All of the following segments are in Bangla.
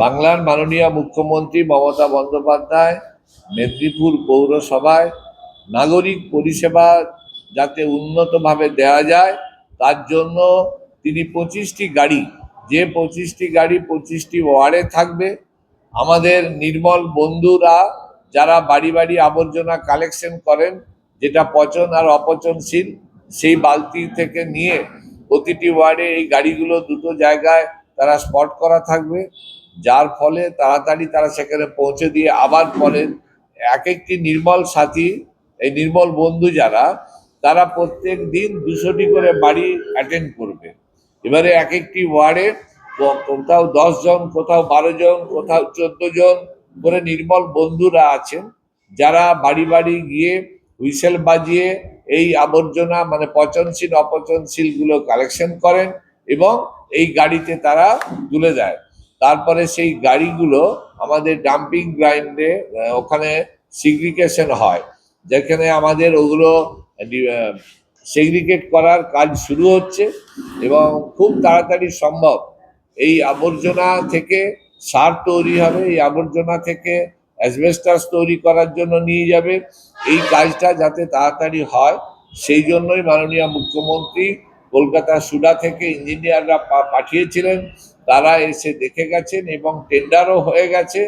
বাংলার মাননীয় মুখ্যমন্ত্রী মমতা বন্দ্যোপাধ্যায়, মেদিনীপুর পৌরসভায় নাগরিক পরিষেবা যাতে উন্নতভাবে দেওয়া যায়, তার জন্য তিনি পঁচিশটি গাড়ি, যে পঁচিশটি গাড়ি পঁচিশটি ওয়ার্ডে থাকবে। আমাদের নির্মল বন্ধুরা যারা বাড়ি বাড়ি আবর্জনা কালেকশন করেন, যেটা পচন আর অপচনশীল, সেই বালতি থেকে নিয়ে প্রতিটি ওয়ার্ডে এই গাড়িগুলো দুটো জায়গায় তারা স্পট করা থাকবে। যার ফলে তাড়াতাড়ি তারা সেখানে পৌঁছে দিয়ে আবার পরে এক একটি নির্মল সাথী, এই নির্মল বন্ধু যারা, তারা প্রত্যেক দিন দুশোটি করে বাড়ি অ্যাটেন্ড করবে। এবারে এক একটি ওয়ার্ডে কোথাও জন, কোথাও বারো জন, কোথাও চোদ্দ জন করে নির্মল বন্ধুরা আছেন। যারা বাড়ি বাড়ি গিয়ে হুইসেল বাজিয়ে এই আবর্জনা মানে পচনশীল, অপচনশীলগুলো কালেকশন করেন এবং এই গাড়িতে তারা তুলে দেয়। তারপরে সেই গাড়িগুলো আমাদের ডাম্পিং গ্রাইন্ডে ওখানে সিগ্রিকেশন হয়। যেখানে আমাদের ওগুলো সেগ্রিগেট করার কাজ শুরু হচ্ছে এবং খুব তাড়াতাড়ি সম্ভব। এই আবর্জনা থেকে সার তৈরি হবে, এই আবর্জনা থেকে অ্যাসবেস্টাস তৈরি করার জন্য নিয়ে যাবে। এই কাজটা যাতে তাড়াতাড়ি হয়, সেই জন্যই মাননীয় মুখ্যমন্ত্রী কলকাতা সুডা থেকে ইঞ্জিনিয়াররা পাঠিয়েছিলেন। তারা এসে দেখে গেছেন এবং টেন্ডারও হয়ে গেছে।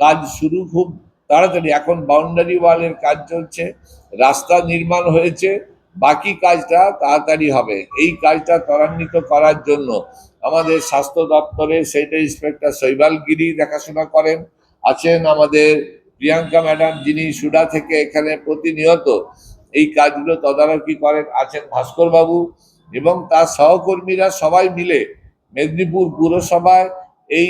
কাজ শুরু খুব তাড়াতাড়ি। এখন বাউন্ডারি ওয়ালের কাজ চলছে, রাস্তা নির্মাণ হয়েছে, বাকি কাজটা তাড়াতাড়ি হবে। এই কাজটা ত্বরান্বিত করার জন্য আমাদের স্বাস্থ্য দপ্তরে সেইটা ইন্সপেক্টর শৈবাল গিরি দেখাশোনা করেন, আছেন আমাদের প্রিয়াঙ্কা ম্যাডাম যিনি সুডা থেকে এখানে প্রতিনিয়ত এই কাজগুলো তদারকি করেন আছেন ভাস্কর বাবু এবং তার সহকর্মীরা সবাই মিলে মেদিনীপুর পুরসভায় এই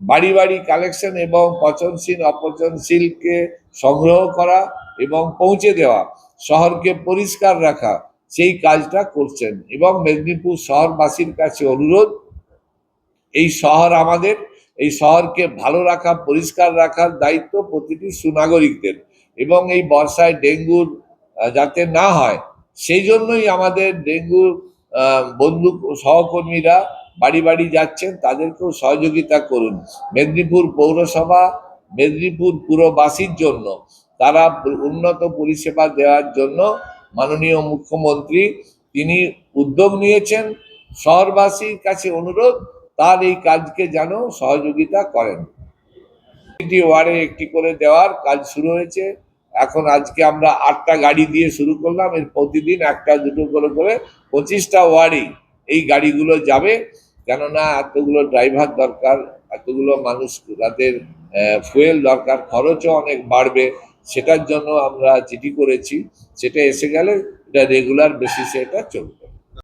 বাড়ি বাড়ি কালেকশন এবং পচনশীল, অপচনশীলকে সংগ্রহ করা এবং পৌঁছে দেওয়া, শহরকে পরিষ্কার রাখা, সেই কাজটা করছেন এবং মেদিনীপুর শহরবাসীর কাছে অনুরোধ, এই শহর আমাদের এই শহরকে ভালো রাখা পরিষ্কার রাখার দায়িত্ব প্রতিটি সুনাগরিকদের। এবং এই বর্ষায় ডেঙ্গুর যাতে না হয় সেই জন্যই আমাদের ডেঙ্গুর আহ, বন্ধু সহকর্মীরা বাড়ি বাড়ি যাচ্ছেন তাদেরকেও সহযোগিতা করুন। মেদিনীপুর পৌরসভা মেদিনীপুর পুরবাসীর জন্য তারা উন্নত পরিষেবা দেওয়ার জন্য মাননীয় মুখ্যমন্ত্রী তিনি উদ্যোগ নিয়েছেন। শহরবাসীর কাছে অনুরোধ তার এই কাজকে যেন সহযোগিতা করেন। প্রতিটি ওয়ার্ডে একটি করে দেওয়ার কাজ শুরু হয়েছে। এখন আজকে আমরা আটটা গাড়ি দিয়ে শুরু করলাম। এর প্রতিদিন একটা, দুটো করে করে পঁচিশটা ওয়ার্ডেই এই গাড়িগুলো যাবে। কেননা এতগুলো ড্রাইভার দরকার, এতগুলো মানুষ তাদের ফুয়েল দরকার, খরচও অনেক বাড়বে। সেটার জন্য আমরা চিঠি করেছি। সেটা এসে গেলে এটা রেগুলার বেসিসে এটা চলবে।